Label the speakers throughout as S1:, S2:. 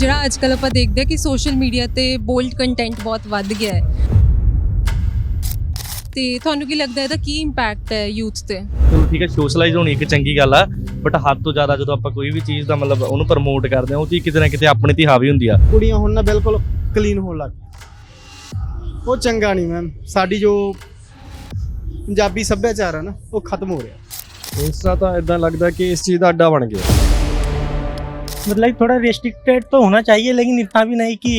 S1: ਜਿਹੜਾ ਅੱਜ ਕੱਲ ਆਪਾਂ ਦੇਖਦੇ ਹਾਂ ਕਿ ਸੋਸ਼ਲ ਮੀਡੀਆ ਤੇ ਬੋਲਡ ਕੰਟੈਂਟ ਬਹੁਤ ਵੱਧ ਗਿਆ ਹੈ। ਤੇ ਤੁਹਾਨੂੰ ਕੀ ਲੱਗਦਾ ਇਹਦਾ ਕੀ ਇੰਪੈਕਟ ਹੈ ਯੂਥ ਤੇ?
S2: ਚਲੋ ਠੀਕ ਹੈ ਸੋਸ਼ਲਾਈਜ਼ ਹੋਣੀ ਇੱਕ ਚੰਗੀ ਗੱਲ ਆ ਬਟ ਹੱਦ ਤੋਂ ਜ਼ਿਆਦਾ ਜਦੋਂ ਆਪਾਂ ਕੋਈ ਵੀ ਚੀਜ਼ ਦਾ ਮਤਲਬ ਉਹਨੂੰ ਪ੍ਰਮੋਟ ਕਰਦੇ ਆ ਉਹ ਚੀਜ਼ ਕਿਤੇ ਨਾ ਕਿਤੇ ਆਪਣੇ ਤੇ ਹਾਵੀ ਹੁੰਦੀ ਆ।
S3: ਕੁੜੀਆਂ ਹੁਣ ਨਾ ਬਿਲਕੁਲ ਕਲੀਨ ਹੋਣ ਲੱਗ ਪਈਆਂ। ਉਹ ਚੰਗਾ ਨਹੀਂ ਮੈਮ ਸਾਡੀ ਜੋ ਪੰਜਾਬੀ ਸੱਭਿਆਚਾਰ ਹੈ ਨਾ ਉਹ ਖਤਮ ਹੋ ਰਿਹਾ।
S4: ਇੰਸਟਾ ਤਾਂ ਇਦਾਂ ਲੱਗਦਾ ਕਿ ਇਸ ਚੀਜ਼ ਦਾ ਅੱਡਾ ਬਣ ਗਿਆ।
S5: मतलब थोड़ा रेस्ट्रिक्टेड तो होना चाहिए लेकिन इतना भी नहीं कि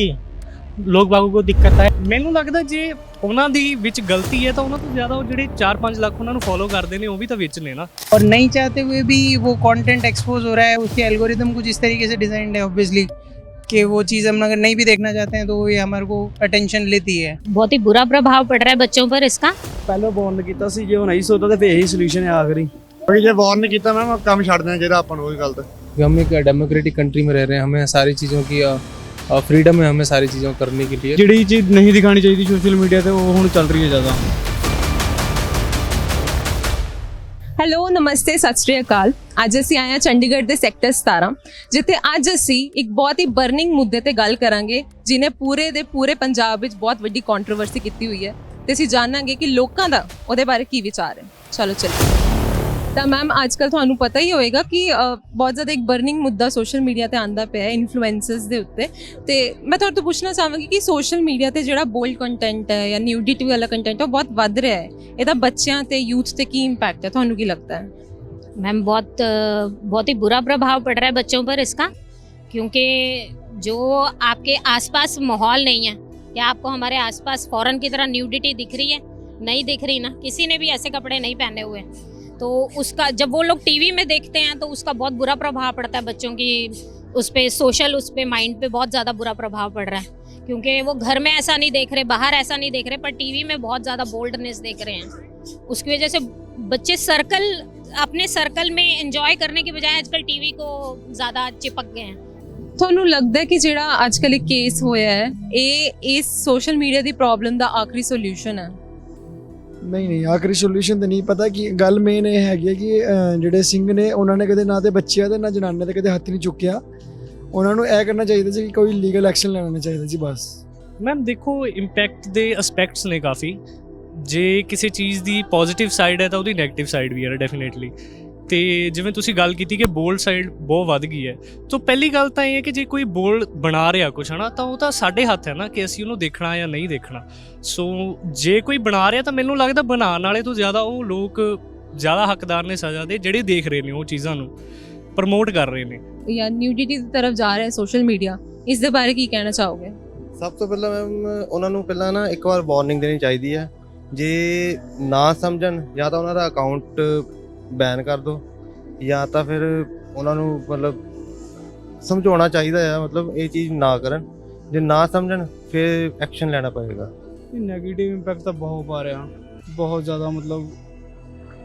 S5: लोग बागों को दिक्कत आए
S6: ਮੈਨੂੰ ਲੱਗਦਾ ਜੇ ਉਹਨਾਂ ਦੀ ਵਿੱਚ ਗਲਤੀ ਹੈ ਤਾਂ ਉਹਨਾਂ ਤੋਂ ਜ਼ਿਆਦਾ ਉਹ ਜਿਹੜੇ 4-5 ਲੱਖ ਉਹਨਾਂ ਨੂੰ ਫੋਲੋ ਕਰਦੇ ਨੇ ਉਹ ਵੀ ਤਾਂ ਵਿੱਚ ਨੇ ਨਾ
S7: और नहीं चाहते हुए भी वो कंटेंट एक्सपोज हो रहा है उसके एल्गोरिदम कुछ इस तरीके से डिजाइंड है ऑब्वियसली कि वो चीज़ हम अगर नहीं भी देखना चाहते हैं तो ये हमारे को अटेंशन लेती है
S8: बहुत ही बुरा प्रभाव पड़ रहा है बच्चों पर इसका
S4: ਪਹਿਲਾਂ ਬੌਂਡ ਕੀਤਾ ਸੀ ਜੇ ਉਹ ਨਹੀਂ ਸੋਚਦਾ ਤੇ ਫੇਰ ਇਹੀ ਸੋਲੂਸ਼ਨ ਹੈ ਆਖਰੀ
S3: ਕਿਉਂਕਿ ਜੇ ਵਾਰਨ ਨਹੀਂ ਕੀਤਾ ਮੈਮ ਕੰਮ ਛੱਡ ਦੇਣਾ ਜਿਹੜਾ ਆਪਾਂ ਨੂੰ ਉਹੀ ਗੱਲ ਤੇ
S9: कि हम एक डेमोक्रेटिक कंट्री में रह रहे हैं हमें सारी चीज़ों की फ्रीडम है हमें सारी चीज़ों को करने के लिए
S4: ਜਿਹੜੀ ਚੀਜ਼ ਨਹੀਂ ਦਿਖਾਣੀ ਚਾਹੀਦੀ ਸੋਸ਼ਲ ਮੀਡੀਆ ਤੇ ਉਹ ਹੁਣ ਚੱਲ ਰਹੀ ਹੈ ਜ਼ਿਆਦਾ
S1: ਹੈਲੋ ਨਮਸਤੇ ਸਤਿ ਸ਼੍ਰੀ ਅਕਾਲ ਅੱਜ ਅਸੀਂ ਆਏ ਹਾਂ ਚੰਡੀਗੜ੍ਹ ਦੇ ਸੈਕਟਰ 17 ਜਿੱਥੇ ਅੱਜ ਅਸੀਂ ਇੱਕ ਬਹੁਤ ਹੀ ਬਰਨਿੰਗ ਮੁੱਦੇ ਤੇ ਗੱਲ ਕਰਾਂਗੇ ਜਿਨੇ ਪੂਰੇ ਦੇ ਪੂਰੇ ਪੰਜਾਬ ਵਿੱਚ ਬਹੁਤ ਵੱਡੀ ਕੰਟਰੋਵਰਸੀ ਕੀਤੀ ਹੋਈ ਹੈ ਤੇ ਅਸੀਂ ਜਾਣਾਂਗੇ ਕਿ ਲੋਕਾਂ ਦਾ ਉਹਦੇ ਬਾਰੇ ਕੀ ਵਿਚਾਰ ਹੈ ਚਲੋ ਚਲੋ ਤਾਂ ਮੈਮ ਅੱਜ ਕੱਲ ਤੁਹਾਨੂੰ ਪਤਾ ਹੀ ਹੋਵੇਗਾ ਕਿ ਅ, ਬਹੁਤ ਜ਼ਿਆਦਾ ਇੱਕ ਬਰਨਿੰਗ ਮੁੱਦਾ ਸੋਸ਼ਲ ਮੀਡੀਆ ਤੇ ਆਂਦਾ ਪਿਆ ਹੈ ਇਨਫਲੂਐਂਸਰਸ ਦੇ ਉੱਤੇ ਤੇ ਮੈਂ ਤੁਹਾਡੇ ਤੋਂ ਪੁੱਛਣਾ ਚਾਹਾਂਗੀ ਕਿ ਸੋਸ਼ਲ ਮੀਡੀਆ ਤੇ ਜਿਹੜਾ ਬੋਲਡ ਕੰਟੈਂਟ ਹੈ ਜਾਂ ਨਿਊਡਿਟੀ ਵਾਲਾ ਕੰਟੈਂਟ ਉਹ ਬਹੁਤ ਵੱਧ ਰਿਹਾ ਹੈ ਇਹਦਾ ਬੱਚਿਆਂ ਤੇ ਯੂਥ ਤੇ ਕੀ ਇੰਪੈਕਟ ਹੈ ਤੁਹਾਨੂੰ ਕੀ ਲੱਗਦਾ ਹੈ
S8: मैम बहुत अ, बहुत ही बुरा प्रभाव पड़ रहा है बच्चों पर इसका क्योंकि जो आपके आसपास माहौल नहीं है या आपको हमारे आसपास फॉरेन की तरह न्यूडिटी दिख रही है नहीं दिख रही ना किसी ने भी ऐसे कपड़े नहीं पहने हुए तो उसका जब वो लोग टीवी में देखते हैं तो उसका बहुत बुरा प्रभाव पड़ता है बच्चों की उस पर सोशल उस पर माइंड पे बहुत ज़्यादा बुरा प्रभाव पड़ रहा है क्योंकि वो घर में ऐसा नहीं देख रहे बाहर ऐसा नहीं देख रहे पर टीवी में बहुत ज़्यादा बोल्डनेस देख रहे हैं उसकी वजह से बच्चे सर्कल अपने सर्कल में एंजॉय करने की बजाय आजकल टीवी को ज़्यादा चिपक गए हैं
S1: ਤੁਹਾਨੂੰ ਲੱਗਦਾ ਹੈ ਕਿ ਜਿਹੜਾ ਅੱਜ ਕੱਲ ਇੱਕ ਕੇਸ ਹੋਇਆ ਹੈ ਇਹ ਇਸ ਸੋਸ਼ਲ ਮੀਡੀਆ ਦੀ ਪ੍ਰੋਬਲਮ ਦਾ ਆਖਰੀ ਸੋਲੂਸ਼ਨ ਹੈ
S10: ਨਹੀਂ ਨਹੀਂ ਆਖਰੀ ਸੋਲੂਸ਼ਨ ਤਾਂ ਨਹੀਂ ਪਤਾ ਕਿ ਗੱਲ ਮੇਨ ਇਹ ਹੈਗੀ ਹੈ ਕਿ ਅਹ, ਜਿਹੜੇ ਸਿੰਘ ਨੇ ਉਹਨਾਂ ਨੇ ਕਦੇ ਨਾ ਤੇ ਬੱਚਿਆਂ ਦੇ ਨਾ ਜਨਾਨੇ ਦੇ ਕਦੇ ਹੱਥ ਨਹੀਂ ਚੁੱਕਿਆ। ਉਹਨਾਂ ਨੂੰ ਇਹ ਕਰਨਾ ਚਾਹੀਦਾ ਸੀ ਕਿ ਕੋਈ ਲੀਗਲ ਐਕਸ਼ਨ ਲੈਣਾ ਚਾਹੀਦਾ ਸੀ ਬਸ।
S6: ਮੈਮ ਦੇਖੋ ਇੰਪੈਕਟ ਦੇ ਐਸਪੈਕਟਸ ਨੇ ਕਾਫੀ। ਜੇ ਕਿਸੇ ਚੀਜ਼ ਦੀ ਪੋਜ਼ਿਟਿਵ ਸਾਈਡ ਹੈ ਤਾਂ ਉਹਦੀ 네ਗੇਟਿਵ ਸਾਈਡ ਵੀ ਹੈ ਡੈਫੀਨੇਟਲੀ ਤੇ ਜਿਵੇਂ ਤੁਸੀਂ ਗੱਲ ਕੀਤੀ ਕਿ ਬੋਲਡ ਸਾਈਡ ਬਹੁਤ ਵੱਧ ਗਈ ਹੈ ਤਾਂ ਪਹਿਲੀ ਗੱਲ ਤਾਂ ਇਹ ਹੈ ਕਿ ਜੇ ਕੋਈ ਬੋਲਡ ਬਣਾ ਰਿਹਾ ਕੁਛ ਹਨਾ ਤਾਂ ਉਹ ਤਾਂ ਸਾਡੇ ਹੱਥ ਹੈ ਨਾ ਕਿ ਅਸੀਂ ਉਹਨੂੰ ਦੇਖਣਾ ਜਾਂ ਨਹੀਂ ਦੇਖਣਾ। ਸੋ ਜੇ ਕੋਈ ਬਣਾ ਰਿਹਾ ਤਾਂ ਮੈਨੂੰ ਲੱਗਦਾ ਬਣਾਉਣ ਵਾਲੇ ਤੋਂ ਜ਼ਿਆਦਾ ਉਹ ਲੋਕ ਜ਼ਿਆਦਾ ਹੱਕਦਾਰ ਨੇ ਸਜ਼ਾ ਦੇ ਜਿਹੜੇ ਦੇਖ ਰਹੇ ਨੇ ਉਹ ਚੀਜ਼ਾਂ ਨੂੰ ਪ੍ਰਮੋਟ ਕਰ ਰਹੇ ਨੇ।
S1: ਜਾਂ ਨਿਊਡਿਟੀ ਦੀ ਤਰਫ ਜਾ ਰਿਹਾ ਹੈ ਸੋਸ਼ਲ ਮੀਡੀਆ ਇਸ ਦੇ ਬਾਰੇ ਕੀ ਕਹਿਣਾ ਚਾਹੋਗੇ?
S11: ਸਭ ਤੋਂ ਪਹਿਲਾਂ ਮੈਮ ਉਹਨਾਂ ਨੂੰ ਪਹਿਲਾਂ ਨਾ ਇੱਕ ਵਾਰ ਵਾਰਨਿੰਗ ਦੇਣੀ ਚਾਹੀਦੀ ਹੈ। ਜੇ ਨਾ ਸਮਝਣ ਜਾਂ ਤਾਂ ਉਹਨਾਂ ਦਾ ਅਕਾਊਂਟ ਬੈਨ ਕਰ ਦਿਓ ਜਾਂ ਤਾਂ ਫਿਰ ਉਹਨਾਂ ਨੂੰ ਮਤਲਬ ਸਮਝਾਉਣਾ ਚਾਹੀਦਾ ਹੈ ਮਤਲਬ ਇਹ ਚੀਜ਼ ਨਾ ਕਰਨ। ਜੇ ਨਾ ਸਮਝਣ ਫਿਰ ਐਕਸ਼ਨ ਲੈਣਾ ਪਏਗਾ।
S4: ਨੈਗੇਟਿਵ ਇੰਪੈਕਟ ਤਾਂ ਬਹੁਤ ਪਾ ਰਿਹਾ। ਬਹੁਤ ਜ਼ਿਆਦਾ ਮਤਲਬ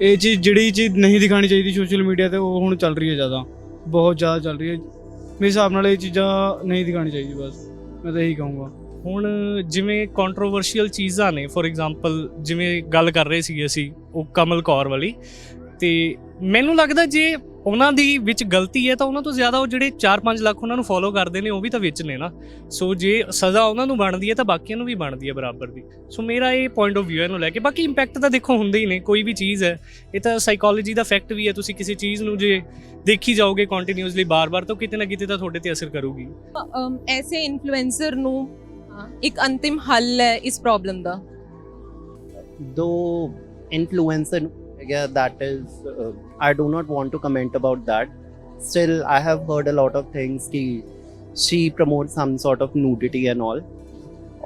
S4: ਇਹ ਚੀਜ਼ ਜਿਹੜੀ ਚੀਜ਼ ਨਹੀਂ ਦਿਖਾਣੀ ਚਾਹੀਦੀ ਸੋਸ਼ਲ ਮੀਡੀਆ ਤੇ ਉਹ ਹੁਣ ਚੱਲ ਰਹੀ ਹੈ ਜ਼ਿਆਦਾ। ਬਹੁਤ ਜ਼ਿਆਦਾ ਚੱਲ ਰਹੀ ਹੈ। ਮੇਰੇ ਹਿਸਾਬ ਨਾਲ ਇਹ ਚੀਜ਼ਾਂ ਨਹੀਂ ਦਿਖਾਣੀ ਚਾਹੀਦੀ ਬਸ। ਮੈਂ ਤਾਂ ਇਹੀ ਕਹੂੰਗਾ।
S6: ਹੁਣ ਜਿਵੇਂ ਕੰਟਰੋਵਰਸ਼ੀਅਲ ਚੀਜ਼ਾਂ ਨੇ ਫੋਰ ਐਗਜ਼ਾਮਪਲ ਜਿਵੇਂ ਗੱਲ ਕਰ ਰਹੇ ਸੀਗੇ ਅਸੀਂ ਉਹ ਕਮਲ ਕੌਰ ਵਾਲੀ। ਤੇ ਮੈਨੂੰ ਲੱਗਦਾ ਜੇ ਉਹਨਾਂ ਦੀ ਵਿੱਚ ਗਲਤੀ ਹੈ ਤਾਂ ਉਹਨਾਂ ਤੋਂ ਜ਼ਿਆਦਾ ਉਹ ਜਿਹੜੇ 4-5 ਲੱਖ ਉਹਨਾਂ ਨੂੰ ਫੋਲੋ ਕਰਦੇ ਨੇ ਉਹ ਵੀ ਤਾਂ ਵਿੱਚ ਨੇ ਨਾ। ਸੋ ਜੇ ਸਜ਼ਾ ਉਹਨਾਂ ਨੂੰ ਬਣਦੀ ਹੈ ਤਾਂ ਬਾਕੀਆਂ ਨੂੰ ਵੀ ਬਣਦੀ ਹੈ ਬਰਾਬਰ ਦੀ। ਸੋ ਮੇਰਾ ਇਹ ਪੁਆਇੰਟ ਆਫ View ਇਹਨੂੰ ਲੈ ਕੇ। ਬਾਕੀ ਇੰਪੈਕਟ ਤਾਂ ਦੇਖੋ ਹੁੰਦੇ ਹੀ ਨੇ ਕੋਈ ਵੀ ਚੀਜ਼ ਹੈ। ਇਹ ਤਾਂ ਸਾਈਕੋਲੋਜੀ ਦਾ ਫੈਕਟ ਵੀ ਹੈ ਤੁਸੀਂ ਕਿਸੇ ਚੀਜ਼ ਨੂੰ ਜੇ ਦੇਖੀ ਜਾਓਗੇ ਕੰਟੀਨਿਊਸਲੀ ਬਾਰ-ਬਾਰ ਤਾਂ ਕਿਤੇ ਨਾ ਕਿਤੇ ਤਾਂ ਤੁਹਾਡੇ ਤੇ ਅਸਰ ਕਰੂਗੀ।
S1: ਅਮ, ਐਸੇ ਇਨਫਲੂਐਂਸਰ ਨੂੰ ਇੱਕ ਅੰਤਿਮ ਹੱਲ ਹੈ ਇਸ ਪ੍ਰੋਬਲਮ ਦਾ?
S12: though influencer yeah that is uh, i do not want to comment about that still i have heard a lot of things ki she promotes some sort of nudity and all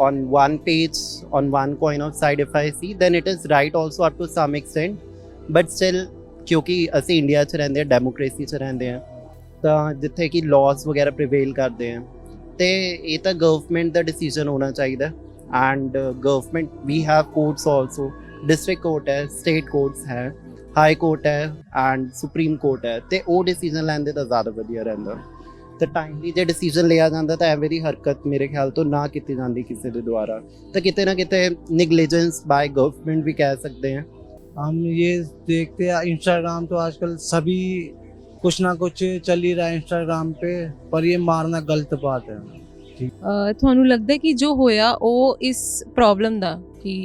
S12: on one page on one coin of side if i see then it is right also up to some extent but still ਕਿਉਂਕਿ ਅਸੀਂ India 'ਚ ਰਹਿੰਦੇ ਹਾਂ democracy 'ਚ ਰਹਿੰਦੇ ਹਾਂ ਤਾਂ ਜਿੱਥੇ ਕਿ ਲਾਜ਼ ਵਗੈਰਾ ਪ੍ਰੀਵੇਲ ਕਰਦੇ ਆ ਤੇ ਇਹ ਤਾਂ ਗਵਰਨਮੈਂਟ ਦਾ ਡਿਸੀਜਨ ਹੋਣਾ ਚਾਹੀਦਾ and government we have courts also district court ਹੈ ਸਟੇਟ ਕੋਰਟਸ ਹੈ ਹਾਈ ਕੋਰਟ ਹੈ ਐਂਡ ਸੁਪਰੀਮ ਕੋਰਟ ਹੈ ਤੇ ਉਹ ਡਿਸੀਜਨ ਲੈਂਦੇ ਤਾਂ ਜ਼ਿਆਦਾ ਵਧੀਆ ਰਹਿੰਦਾ। ਤੇ ਟਾਈਮਲੀ ਜੇ ਡਿਸੀਜਨ ਲਿਆ ਜਾਂਦਾ ਤਾਂ ਐਵੇਂ ਦੀ ਹਰਕਤ ਮੇਰੇ ਖਿਆਲ ਤੋਂ ਨਾ ਕੀਤੀ ਜਾਂਦੀ ਕਿਸੇ ਦੇ ਦੁਆਰਾ। ਤਾਂ ਕਿਤੇ ਨਾ ਕਿਤੇ ਨਿਗਲੀਜੈਂਸ ਬਾਈ ਗਵਰਨਮੈਂਟ ਵੀ ਕਹਿ ਸਕਦੇ ਹਾਂ।
S7: हम ये देखते हैं इंस्टाग्राम तो आजकल सभी
S13: कुछ ना कुछ चल ही रहा है इंस्टाग्राम पे पर ये मारना गलत बात
S1: ਹੈ ਤੁਹਾਨੂੰ ਲੱਗਦਾ ਕਿ ਜੋ ਹੋਇਆ ਉਹ ਇਸ ਪ੍ਰੋਬਲਮ ਦਾ ਕਿ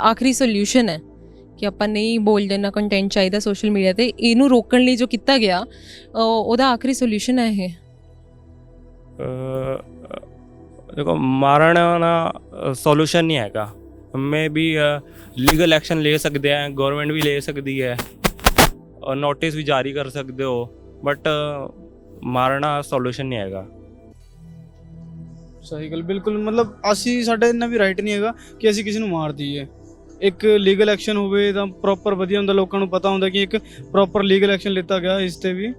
S1: ਆਖਰੀ ਸੋਲੂਸ਼ਨ ਹੈ ਕਿ ਆਪਾਂ ਨਹੀਂ ਬੋਲਦੇ, ਨਾ ਕੰਟੈਂਟ ਚਾਹੀਦਾ ਸੋਸ਼ਲ ਮੀਡੀਆ ਤੇ, ਇਹਨੂੰ ਰੋਕਣ ਲਈ ਜੋ ਕੀਤਾ ਗਿਆ ਉਹਦਾ ਆਖਰੀ ਸੋਲੂਸ਼ਨ ਹੈ ਇਹ।
S14: ਦੇਖੋ, ਮਾਰਨਾ ਦਾ ਸੋਲੂਸ਼ਨ ਨਹੀਂ ਹੈਗਾ। ਮੈਂ ਵੀ ਲੀਗਲ ਐਕਸ਼ਨ ਲੈ ਸਕਦੇ ਆ ਗਵਰਨਮੈਂਟ ਵੀ ਲੈ ਸਕਦੀ ਹੈ ਨੋਟਿਸ ਵੀ ਜਾਰੀ ਕਰ ਸਕਦੇ ਹੋ ਬਟ ਮਾਰਨਾ ਸੋਲੂਸ਼ਨ ਨਹੀਂ ਹੈਗਾ।
S4: ਸਹੀ ਗੱਲ, ਬਿਲਕੁਲ, ਮਤਲਬ ਅਸੀਂ, ਸਾਡੇ ਇੰਨਾ ਵੀ ਰਾਈਟ ਨਹੀਂ ਹੈਗਾ ਕਿ ਅਸੀਂ ਕਿਸੇ ਨੂੰ ਮਾਰ ਦਈਏ। ਇੱਕ ਲੀਗਲ ਐਕਸ਼ਨ ਹੋਵੇ ਤਾਂ ਪ੍ਰੋਪਰ ਵਧੀਆ ਹੁੰਦਾ, ਲੋਕਾਂ ਨੂੰ ਪਤਾ ਹੁੰਦਾ ਕਿ ਇੱਕ ਪ੍ਰੋਪਰ ਲੀਗਲ ਐਕਸ਼ਨ ਲਿੱਤਾ ਗਿਆ ਇਸ ਤੇ ਵੀ।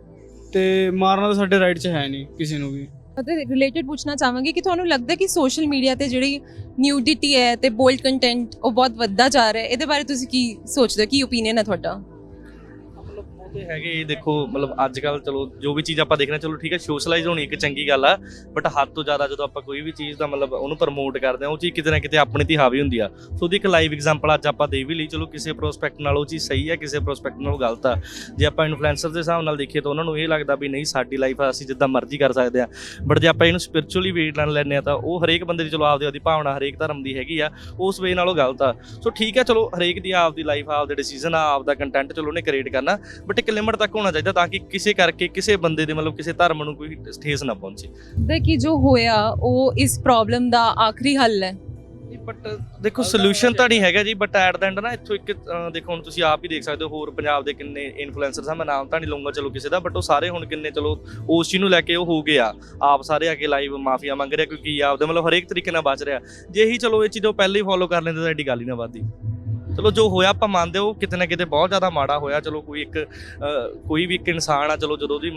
S4: ਤੇ ਮਾਰਨਾ ਤਾਂ ਸਾਡੇ ਰਾਈਟ 'ਚ ਹੈ ਨਹੀਂ, ਕਿਸੇ ਨੂੰ ਵੀ।
S1: ਅਤੇ ਰਿਲੇਟਡ ਪੁੱਛਣਾ ਚਾਹਾਂਗੀ ਕਿ ਤੁਹਾਨੂੰ ਲੱਗਦਾ ਕਿ ਸੋਸ਼ਲ ਮੀਡੀਆ ਤੇ ਜਿਹੜੀ ਨਿਊਡਿਟੀ ਹੈ ਤੇ ਬੋਲਡ ਕੰਟੈਂਟ ਉਹ ਬਹੁਤ ਵੱਧਦਾ ਜਾ ਰਿਹਾ ਹੈ? ਇਹਦੇ ਬਾਰੇ ਤੁਸੀਂ ਕੀ ਸੋਚਦੇ ਹੋ? ਕੀ ਓਪੀਨੀਅਨ ਹੈ ਤੁਹਾਡਾ?
S2: ਤੇ ਹੈਗੇ ਦੇਖੋ, ਮਤਲਬ ਅੱਜ ਕੱਲ ਚਲੋ, ਜੋ ਵੀ ਚੀਜ਼ ਆਪਾਂ ਦੇਖਣਾ, ਚਲੋ ਠੀਕ ਹੈ ਸੋਸ਼ਲਾਈਜ਼ ਹੋਣੀ ਇੱਕ ਚੰਗੀ ਗੱਲ ਆ ਬਟ ਹੱਦ ਤੋਂ ਜ਼ਿਆਦਾ ਜਦੋਂ ਆਪਾਂ ਕੋਈ ਵੀ ਚੀਜ਼ ਦਾ ਮਤਲਬ ਉਹਨੂੰ ਪ੍ਰਮੋਟ ਕਰਦੇ ਆ ਉਹ ਚੀਜ਼ ਕਿਤੇ ਨਾ ਕਿਤੇ ਆਪਣੇ ਤੇ ਹਾਵੀ ਹੁੰਦੀ ਆ। ਸੋ ਉਹਦੀ ਇੱਕ ਲਾਈਵ ਐਗਜ਼ਾਮਪਲ ਅੱਜ ਆਪਾਂ ਦੇ ਵੀ ਲਈ, ਚਲੋ ਕਿਸੇ ਪ੍ਰੋਸਪੈਕਟ ਨਾਲ ਉਹ ਚੀਜ਼ ਸਹੀ ਹੈ ਕਿਸੇ ਪ੍ਰੋਸਪੈਕਟ ਨਾਲ ਉਹ ਗਲਤ ਆ। ਜੇ ਆਪਾਂ ਇਨਫਲੂਐਂਸਰ ਦੇ ਹਿਸਾਬ ਨਾਲ ਦੇਖੀਏ ਤਾਂ ਉਹਨਾਂ ਨੂੰ ਇਹ ਲੱਗਦਾ ਵੀ ਨਹੀਂ, ਸਾਡੀ ਲਾਈਫ ਆ, ਅਸੀਂ ਜਿੱਦਾਂ ਮਰਜ਼ੀ ਕਰ ਸਕਦੇ ਆ ਬਟ ਜੇ ਆਪਾਂ ਇਹਨੂੰ ਸਪਿਰਚੁਅਲੀ ਵੇਟ ਨਾਲ ਲੈਂਦੇ ਆ ਤਾਂ ਉਹ ਹਰੇਕ ਬੰਦੇ ਦੀ ਚਲੋ ਆਪਦੀ ਆਪਦੀ ਭਾਵਨਾ, ਹਰੇਕ ਧਰਮ ਦੀ ਹੈਗੀ ਆ, ਉਸ ਵੇ ਨਾਲ ਉਹ ਗਲਤ ਆ। ਸੋ ਠੀਕ ਆ ਚਲੋ ਹਰੇਕ ਦੀ ਆਪਦੀ ਲਾਈਫ ਆਪਦੇ ਡਿਸੀਜਨ ਆ, ਆਪਦਾ ਕੰਟੈਂਟ ਚਲੋ ਉਹਨੇ ਕ੍ਰੀਏਟ ਕਰਨਾ ਬਟ ਇੱਕ ਲਿਮਟ ਤੱਕ ਹੋਣਾ ਚਾਹੀਦਾ ਤਾਂ ਕਿ ਕਿਸੇ ਕਰਕੇ ਕਿਸੇ ਬੰਦੇ ਦੇ ਮਤਲਬ ਕਿਸੇ ਧਰਮ ਨੂੰ ਕੋਈ ਠੇਸ ਨਾ ਪਹੁੰਚੇ।
S1: ਦੇ ਕਿ ਜੋ ਹੋਇਆ ਉਹ ਇਸ ਪ੍ਰੋਬਲਮ ਦਾ ਆਖਰੀ ਹੱਲ ਹੈ।
S2: ਬਟ ਦੇਖੋ ਸੋਲੂਸ਼ਨ ਤਾਂ ਨਹੀਂ ਹੈਗਾ ਜੀ ਬਟ ਐਟ ਦਾ ਐਂਡ ਨਾ ਇੱਥੋਂ ਇੱਕ ਅਹ, ਦੇਖੋ ਹੁਣ ਤੁਸੀਂ ਆਪ ਹੀ ਦੇਖ ਸਕਦੇ ਹੋ ਹੋਰ ਪੰਜਾਬ ਦੇ ਕਿੰਨੇ ਇਨਫਲੂਐਂਸਰਸ ਆ ਮੈਂ ਨਾਮ ਤਾਂ ਨਹੀਂ ਲਊਂਗਾ ਚਲੋ ਕਿਸੇ ਦਾ ਬਟ ਉਹ ਸਾਰੇ ਹੁਣ ਕਿੰਨੇ ਚਲੋ ਉਸ ਚੀਜ਼ ਨੂੰ ਲੈ ਕੇ ਉਹ ਹੋ ਗਏ ਆ। ਆਪ ਸਾਰੇ ਆ ਕੇ ਲਾਈਵ ਮਾਫੀਆ ਮੰਗ ਰਿਹਾ ਕਿਉਂਕਿ ਆਪਦੇ ਮਤਲਬ ਹਰੇਕ ਤਰੀਕੇ ਨਾਲ ਬਚ ਰਿਹਾ। ਜੇ ਹੀ ਚਲੋ ਇਹ ਚੀਜ਼ ਉਹ ਪਹਿਲੇ ਹੀ ਫੋਲੋ ਕਰ ਲੈਂਦੇ ਤਾਂ ਐਡੀ ਗੱਲ ਹੀ ਨਾ ਵੱਧਦੀ। ਚਲੋ ਜੋ ਹੋਇਆ ਆਪਾਂ ਮੰਨਦੇ ਹੋ ਕਿਤੇ ਨਾ ਕਿਤੇ ਬਹੁਤ ਜ਼ਿਆਦਾ ਮਾੜਾ ਹੋਇਆ। ਚਲੋ ਕੋਈ ਇੱਕ ਕੋਈ ਵੀ ਇੱਕ ਇਨਸਾਨ ਆ, ਚਲੋ ਜਦੋਂ ਉਹਦੀ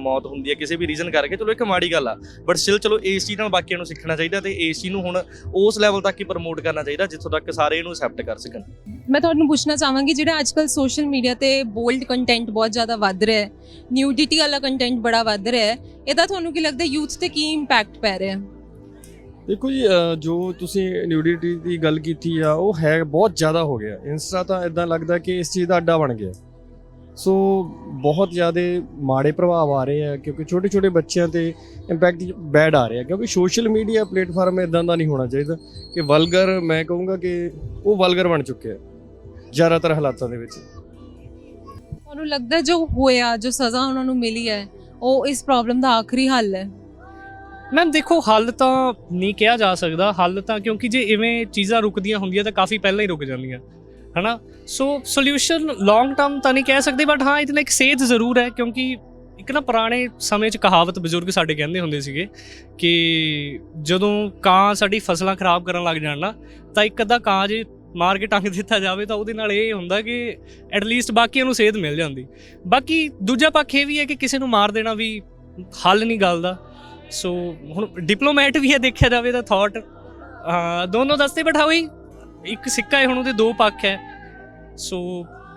S2: ਮੌਤ ਹੁੰਦੀ ਹੈ, ਕਿਸੇ ਵੀ ਰੀਜ਼ਨ ਕਰਕੇ, ਚਲੋ ਇੱਕ ਮਾੜੀ ਗੱਲ ਆ। ਬਟ ਸਟਿਲ ਚਲੋ ਇਸ ਚੀਜ਼ ਨਾਲ ਬਾਕੀਆਂ ਨੂੰ ਸਿੱਖਣਾ ਚਾਹੀਦਾ ਤੇ ਇਸ ਚੀਜ਼ ਨੂੰ ਹੁਣ ਉਸ ਲੈਵਲ ਤੱਕ ਹੀ ਪ੍ਰਮੋਟ ਕਰਨਾ ਚਾਹੀਦਾ, ਜਿੱਥੋਂ ਤੱਕ ਸਾਰੇ ਇਹਨੂੰ ਐਕਸੈਪਟ ਕਰ ਸਕਣ।
S1: ਮੈਂ ਤੁਹਾਨੂੰ ਪੁੱਛਣਾ ਚਾਹਾਂਗੀ, ਜਿਹੜਾ ਅੱਜਕੱਲ ਸੋਸ਼ਲ ਮੀਡੀਆ ਤੇ ਬੋਲਡ ਕੰਟੈਂਟ ਬਹੁਤ ਜ਼ਿਆਦਾ ਵੱਧ ਰਿਹਾ ਹੈ ਨਿਊਡਿਟੀ ਵਾਲਾ ਕੰਟੈਂਟ ਬੜਾ ਵੱਧ ਰਿਹਾ ਹੈ, ਇਹਦਾ ਤੁਹਾਨੂੰ ਕੀ ਲੱਗਦਾ ਯੂਥ ਤੇ ਕੀ ਇੰਪੈਕਟ ਪੈ ਰਿਹਾ ਹੈ?
S15: ਦੇਖੋ ਜੀ ਅ, ਜੋ ਤੁਸੀਂ ਨਿਊਡਿਟੀ ਦੀ ਗੱਲ ਕੀਤੀ ਆ ਉਹ ਹੈ ਬਹੁਤ ਜ਼ਿਆਦਾ ਹੋ ਗਿਆ। ਇੰਸਟਾ ਤਾਂ ਇਦਾਂ ਲੱਗਦਾ ਕਿ ਇਸ ਚੀਜ਼ ਦਾ ਅੱਡਾ ਬਣ ਗਿਆ। ਸੋ ਬਹੁਤ ਜ਼ਿਆਦਾ ਮਾੜੇ ਪ੍ਰਭਾਵ ਆ ਰਹੇ ਆ ਕਿਉਂਕਿ ਛੋਟੇ ਛੋਟੇ ਬੱਚਿਆਂ ਤੇ ਇੰਪੈਕਟ ਬੈਡ ਆ ਰਿਹਾ ਕਿਉਂਕਿ ਸੋਸ਼ਲ ਮੀਡੀਆ ਪਲੇਟਫਾਰਮ ਇਦਾਂ ਦਾ ਨਹੀਂ ਹੋਣਾ ਚਾਹੀਦਾ ਕਿ ਵਲਗਰ ਮੈਂ ਕਹੂੰਗਾ ਕਿ ਉਹ ਵਲਗਰ ਬਣ ਚੁੱਕਿਆ ਜ਼ਿਆਦਾਤਰ ਹਾਲਾਤਾਂ ਦੇ ਵਿੱਚ।
S1: ਤੁਹਾਨੂੰ ਲੱਗਦਾ ਜੋ ਹੋਇਆ ਜੋ ਸਜ਼ਾ ਉਹਨਾਂ ਨੂੰ ਮਿਲੀ ਹੈ ਉਹ ਇਸ ਪ੍ਰੋਬਲਮ ਦਾ ਆਖਰੀ ਹੱਲ ਹੈ?
S6: ਮੈਮ ਦੇਖੋ, ਹੱਲ ਤਾਂ ਨਹੀਂ ਕਿਹਾ ਜਾ ਸਕਦਾ। ਹੱਲ ਤਾਂ ਕਿਉਂਕਿ ਜੇ ਇਵੇਂ ਚੀਜ਼ਾਂ ਰੁਕਦੀਆਂ ਹੁੰਦੀਆਂ ਤਾਂ ਕਾਫੀ ਪਹਿਲਾਂ ਹੀ ਰੁਕ ਜਾਂਦੀਆਂ, ਹਨਾ? ਸੋ ਸੋਲੂਸ਼ਨ ਲੌਂਗ ਟਰਮ ਤਾਂ ਨਹੀਂ ਕਹਿ ਸਕਦੇ ਬਟ ਹਾਂ, ਇਹਦੇ ਨਾਲ ਇੱਕ ਸੇਧ ਜ਼ਰੂਰ ਹੈ, ਕਿਉਂਕਿ ਇੱਕ ਨਾ ਪੁਰਾਣੇ ਸਮੇਂ 'ਚ ਕਹਾਵਤ ਬਜ਼ੁਰਗ ਸਾਡੇ ਕਹਿੰਦੇ ਹੁੰਦੇ ਸੀਗੇ ਕਿ ਜਦੋਂ ਕਾਂ ਸਾਡੀ ਫਸਲਾਂ ਖਰਾਬ ਕਰਨ ਲੱਗ ਜਾਣ ਨਾ, ਤਾਂ ਇੱਕ ਅੱਧਾ ਕਾਂ ਜੇ ਮਾਰ ਕੇ ਟੰਗ ਦਿੱਤਾ ਜਾਵੇ, ਤਾਂ ਉਹਦੇ ਨਾਲ ਇਹ ਹੁੰਦਾ ਕਿ ਐਟਲੀਸਟ ਬਾਕੀਆਂ ਨੂੰ ਸੇਧ ਮਿਲ ਜਾਂਦੀ। ਬਾਕੀ ਦੂਜਾ ਪੱਖ ਇਹ ਵੀ ਹੈ ਕਿ ਕਿਸੇ ਨੂੰ ਮਾਰ ਦੇਣਾ ਵੀ ਹੱਲ ਨਹੀਂ ਗੱਲ ਦਾ। ਸੋ ਹੁਣ ਡਿਪਲੋਮੈਟ ਵੀ ਹੈ ਦੇਖਿਆ ਜਾਵੇ ਤਾਂ ਥਾਟ ਦੋਨੋਂ ਦਸਤੇ ਬਿਠਾਓ ਹੀ। ਇੱਕ ਸਿੱਕਾ ਹੈ ਹੁਣ ਉਹਦੇ ਦੋ ਪੱਖ ਹੈ। ਸੋ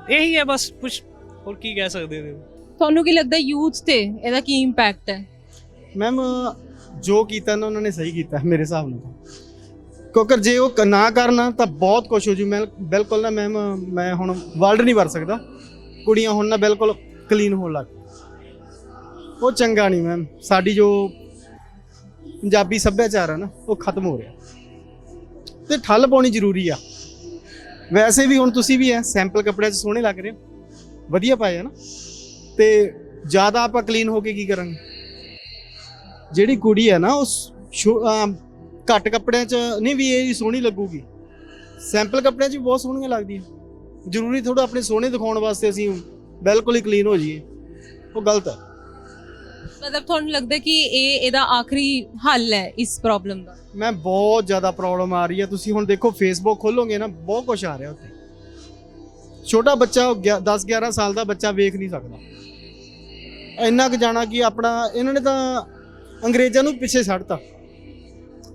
S6: ਇਹੀ ਹੈ ਬਸ ਕੁਝ ਹੋਰ ਕੀ ਕਹਿ ਸਕਦੇ ਨੇ
S1: ਤੁਹਾਨੂੰ ਕੀ ਲੱਗਦਾ ਯੂਥ ਤੇ ਇਹਦਾ ਕੀ ਇੰਪੈਕਟ ਹੈ?
S3: ਮੈਮ ਜੋ ਕੀਤਾ ਨਾ ਉਹਨਾਂ ਨੇ ਸਹੀ ਕੀਤਾ ਮੇਰੇ ਹਿਸਾਬ ਨਾਲ। ਕਿਉਂਕਿ ਜੇ ਉਹ ਨਾ ਕਰਨ ਤਾਂ ਬਹੁਤ ਕੁਝ ਹੋ ਜੂ। ਮੈਂ ਬਿਲਕੁਲ ਨਾ ਮੈਮ ਮੈਂ ਹੁਣ ਵਰਲਡ ਨਹੀਂ ਵਰ ਸਕਦਾ। ਕੁੜੀਆਂ ਹੁਣ ਨਾ ਬਿਲਕੁਲ ਕਲੀਨ ਹੋਣ ਲੱਗ। ਉਹ ਚੰਗਾ ਨਹੀਂ ਮੈਮ ਸਾਡੀ ਜੋ ਪੰਜਾਬੀ ਸੱਭਿਆਚਾਰ ਆ ਨਾ, ਉਹ ਖਤਮ ਹੋ ਰਿਹਾ। ਤੇ ਠੱਲ ਪਾਉਣੀ ਜ਼ਰੂਰੀ ਆ। ਵੈਸੇ ਵੀ ਹੁਣ ਤੁਸੀਂ ਵੀ ਐ, ਸੈਂਪਲ ਕੱਪੜਿਆਂ 'ਚ ਸੋਹਣੇ ਲੱਗ ਰਹੇ ਹੋ। ਵਧੀਆ ਪਾਏ ਆ ਨਾ। ਤੇ ਜ਼ਿਆਦਾ ਆਪਾਂ ਕਲੀਨ ਹੋ ਕੇ ਕੀ ਕਰਾਂਗੇ? ਜਿਹੜੀ ਕੁੜੀ ਹੈ ਨਾ ਉਸ ਘੱਟ ਕੱਪੜਿਆਂ 'ਚ ਨਹੀਂ ਵੀ ਇਹ ਸੋਹਣੀ ਲੱਗੂਗੀ। ਸੈਂਪਲ ਕੱਪੜਿਆਂ 'ਚ ਵੀ ਬਹੁਤ ਸੋਹਣੀਆਂ ਲੱਗਦੀਆਂ। ਜ਼ਰੂਰੀ ਥੋੜਾ ਆਪਣੇ ਸੋਹਣੇ ਦਿਖਾਉਣ ਵਾਸਤੇ ਅਸੀਂ ਬਿਲਕੁਲ ਹੀ ਕਲੀਨ ਹੋ ਜਾਈਏ। ਉਹ ਗਲਤ ਹੈ
S1: ਮਤਲਬ ਤੁਹਾਨੂੰ ਲੱਗਦਾ ਕਿ ਇਹ ਇਹਦਾ ਆਖਰੀ ਹੱਲ ਹੈ ਇਸ ਪ੍ਰੋਬਲਮ ਦਾ?
S3: ਮੈਂ ਬਹੁਤ ਜ਼ਿਆਦਾ ਪ੍ਰੋਬਲਮ ਆ ਰਹੀ ਹੈ। ਤੁਸੀਂ ਹੁਣ ਦੇਖੋ ਫੇਸਬੁੱਕ ਖੋਲੋਗੇ ਨਾ, ਬਹੁਤ ਕੁਝ ਆ ਰਿਹਾ ਉੱਤੇ ਛੋਟਾ ਬੱਚਾ 10 11 ਸਾਲ ਦਾ ਬੱਚਾ ਵੇਖ ਨਹੀਂ ਸਕਦਾ। ਇੰਨਾ ਕੁ ਜਾਣਾ ਕਿ ਆਪਣਾ, ਇਹਨਾਂ ਨੇ ਤਾਂ ਅੰਗਰੇਜ਼ਾਂ ਨੂੰ ਪਿੱਛੇ ਛੱਡਤਾ।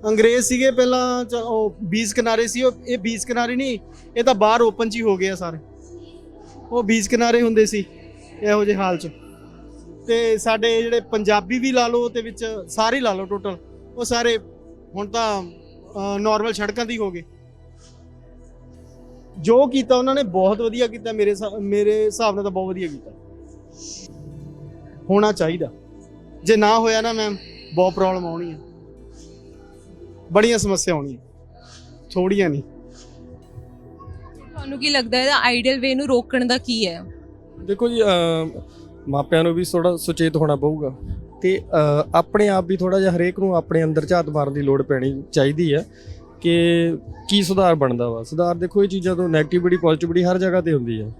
S3: ਅੰਗਰੇਜ਼ ਸੀਗੇ ਪਹਿਲਾਂ, ਚ- ਉਹ 20 ਕਿਨਾਰੇ ਸੀ, ਉਹ ਇਹ 20 ਕਿਨਾਰੇ ਨਹੀਂ, ਇਹ ਤਾਂ ਬਾਹਰ ਓਪਨ ਚ ਹੀ ਹੋ ਗਿਆ ਸਾਰੇ। ਉਹ 20 ਕਿਨਾਰੇ ਹੁੰਦੇ ਸੀ, ਇਹੋ ਜਿਹੇ ਹਾਲ ਚ। ਤੇ ਸਾਡੇ ਜਿਹੜੇ ਪੰਜਾਬੀ ਵੀ ਲਾ ਲਓ ਤੇ ਵਿੱਚ ਸਾਰੇ ਲਾ ਲਓ ਟੋਟਲ ਉਹ ਸਾਰੇ ਹੁਣ ਤਾਂ ਨਾਰਮਲ ਸੜਕਾਂ ਦੀ ਹੋ ਗਏ। ਜੋ ਕੀਤਾ ਉਹਨਾਂ ਨੇ ਬਹੁਤ ਵਧੀਆ ਕੀਤਾ। ਮੇਰੇ ਮੇਰੇ ਹਿਸਾਬ ਨਾਲ ਤਾਂ ਬਹੁਤ ਵਧੀਆ ਕੀਤਾ। ਹੋਣਾ ਚਾਹੀਦਾ। ਜੇ ਨਾ ਹੋਇਆ ਨਾ ਮੈਮ ਬਹੁਤ ਪ੍ਰੋਬਲਮ ਆਉਣੀ ਹੈ ਬੜੀਆਂ ਸਮੱਸਿਆ ਆਉਣੀਆਂ। ਥੋੜੀਆਂ ਨਹੀਂ।
S1: ਤੁਹਾਨੂੰ ਕੀ ਲੱਗਦਾ ਹੈ ਇਹਦਾ ਆਈਡੀਅਲ ਵੇ ਨੂੰ ਰੋਕਣ ਦਾ ਕੀ ਹੈ?
S15: ਦੇਖੋ ਜੀ ਮਾਪਿਆਂ ਨੂੰ ਵੀ ਥੋੜਾ ਸੁਚੇਤ ਹੋਣਾ ਪਊਗਾ। ਤੇ ਆਪਣੇ ਆਪ ਵੀ ਥੋੜਾ ਜਿਹਾ ਹਰੇਕ ਨੂੰ ਆਪਣੇ ਅੰਦਰ ਝਾਤ ਮਾਰਨ ਦੀ ਲੋੜ ਪੈਣੀ ਚਾਹੀਦੀ ਹੈ ਕਿ ਕੀ ਸੁਧਾਰ ਬਣਦਾ ਵਾ। ਸੁਧਾਰ ਦੇਖੋ, ਇਹ ਚੀਜ਼ਾਂ ਤੋਂ ਨੈਗੇਟਿਵਿਟੀ ਪੋਜ਼ਿਟਿਵਿਟੀ ਹਰ ਜਗ੍ਹਾ ਤੇ ਹੁੰਦੀ ਹੈ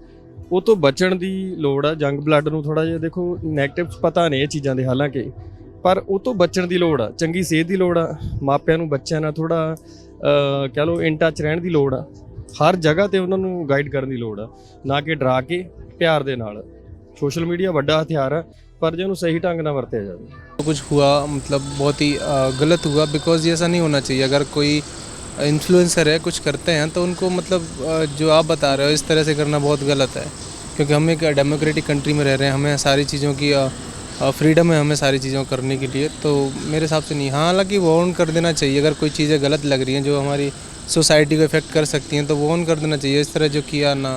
S15: ਉਹ ਤੋਂ ਬਚਣ ਦੀ ਲੋੜ ਆ, ਜੰਗ ਬਲੱਡ ਨੂੰ ਥੋੜਾ ਜਿਹਾ ਦੇਖੋ ਨੈਗੇਟਿਵ ਪਤਾ ਨਹੀਂ ਇਹ ਚੀਜ਼ਾਂ ਦੇ ਹਾਲਾਂਕਿ, ਪਰ ਉਹ ਤੋਂ ਬਚਣ ਦੀ ਲੋੜ ਆ, ਚੰਗੀ ਸਿਹਤ ਦੀ ਲੋੜ ਆ, ਮਾਪਿਆਂ ਨੂੰ ਬੱਚਿਆਂ ਨਾਲ ਥੋੜਾ ਕਹਿ ਲਓ ਇਨ ਟੱਚ ਰਹਿਣ ਦੀ ਲੋੜ ਆ, ਹਰ ਜਗ੍ਹਾ ਤੇ ਉਹਨਾਂ ਨੂੰ ਗਾਈਡ ਕਰਨ ਦੀ ਲੋੜ ਆ, ਨਾ ਕਿ ਡਰਾ ਕੇ ਪਿਆਰ ਦੇ ਨਾਲ। ਸੋਸ਼ਲ ਮੀਡੀਆ ਵੱਡਾ ਹਥਿਆਰ ਹੈ ਪਰ ਜੇ ਉਹਨੂੰ ਸਹੀ ਢੰਗ ਨਾਲ ਵਰਤਿਆ ਜਾਵੇ
S9: कुछ हुआ मतलब बहुत ही अ, गलत हुआ बिकॉज ये ऐसा नहीं होना चाहिए अगर कोई इन्फ्लुएंसर है कुछ करते हैं तो उनको मतलब अ, जो आप बता रहे हो इस तरह से करना बहुत गलत है क्योंकि हम एक डेमोक्रेटिक कंट्री में रह रहे हैं हमें सारी चीज़ों की फ्रीडम है हमें सारी चीज़ों को करने के लिए तो मेरे हिसाब से नहीं हाँ हालांकि वार्न कर देना चाहिए अगर कोई चीज़ें गलत लग रही हैं जो हमारी सोसाइटी को इफेक्ट कर सकती हैं तो वार्न कर देना चाहिए इस तरह जो किया ना